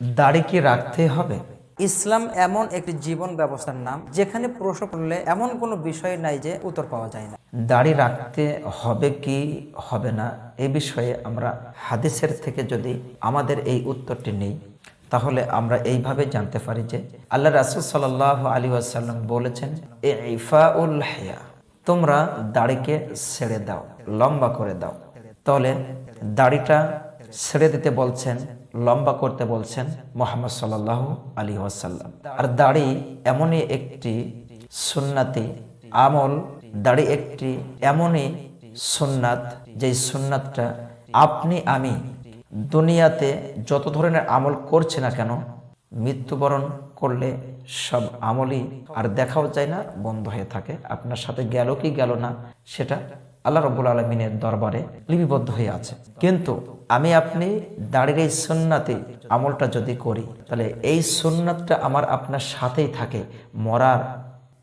দাড়ি কি রাখতে হবে। ইসলাম এমন একটি জীবন ব্যবস্থার নাম যেখানে প্রশ্ন করলে এমন কোনো বিষয় নাই যে উত্তর পাওয়া যায় না। দাড়ি রাখতে হবে কি হবে না এ বিষয়ে আমরা হাদিসের থেকে যদি আমাদের এই উত্তরটি নেই তাহলে আমরা এইভাবে জানতে পারি যে আল্লাহ রাসুল সাল আলী আসাল্লাম বলেছেন এ ইফাউল হেয়া তোমরা দাড়িকে ছেড়ে দাও লম্বা করে দাও। তাহলে দাড়িটা ছেড়ে দিতে বলছেন, লম্বা করতে বলছেন মোহাম্মদ সাল্লাহ আলী ওয়াসাল্লাম। আর দাড়ি এমনই একটি সুন্নাতি আমল, দাড়ি একটি এমনই সুন্নাত, যেই সুন্নাতটা আপনি, আমি দুনিয়াতে যত ধরনের আমল করছে না কেন, মৃত্যুবরণ করলে সব আমলই আর দেখাও যায় না, বন্ধ হয়ে থাকে। আপনার সাথে গেল কি গেল না, সেটা আল্লাহ রব্বুল আলমিনের দরবারে লিপিবদ্ধ হয়ে আছে। কিন্তু আমি আপনি দাঁড়িয়ে এই সুন্নাতে আমলটা যদি করি, তাহলে এই সুন্নাতটা আমার আপনার সাথেই থাকে। মরার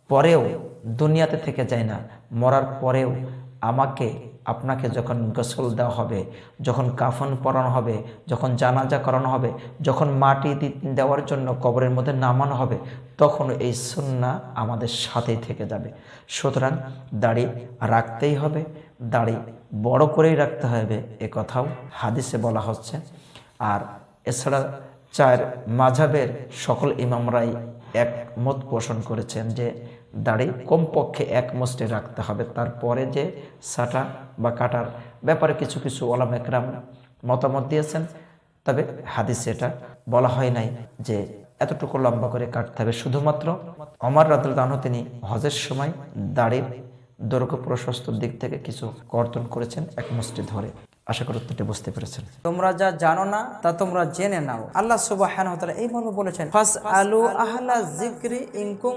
পরেও দুনিয়াতে থেকে যায় না। মরার পরেও আমাকে আপনাকে যখন গোসল দেওয়া হবে, যখন কাফন পরানো হবে, যখন জানাজা করানো হবে, যখন মাটি দেওয়ার জন্য কবরের মধ্যে নামানো হবে, তখন এই সুন্না আমাদের সাথেই থেকে যাবে। সুতরাং দাড়ি রাখতেই হবে, দাড়ি বড় করেই রাখতে হবে, এ কথাও হাদিসে বলা হচ্ছে। আর এছাড়া চার মাঝাবের সকল ইমামরাই একমত পোষণ করেছেন যে দাড়ি কমপক্ষে এক মুষ্টে রাখতে হবে। তারপরে যে সাটা বা কাটার ব্যাপারে কিছু কিছু ওলাম একরাম মতামত দিয়েছেন, তবে হাদিসে এটা বলা হয় নাই যে এতটুকু লম্বা করে কাটতে হবে। শুধুমাত্র অমর রাদুল্লাহ তিনি হজের সময় দাড়ির দৈর্ঘ্য প্রশস্তর দিক থেকে কিছু কর্তন করেছেন এক মুষ্টি ধরে আশা করি উত্তরটি বুঝতে পেরেছেন। তোমরা যা জানো না, তা তোমরা জেনে নাও। আল্লাহ সুবাহ এই মর্ম বলেছেন আলু জিক্রি ইনকুম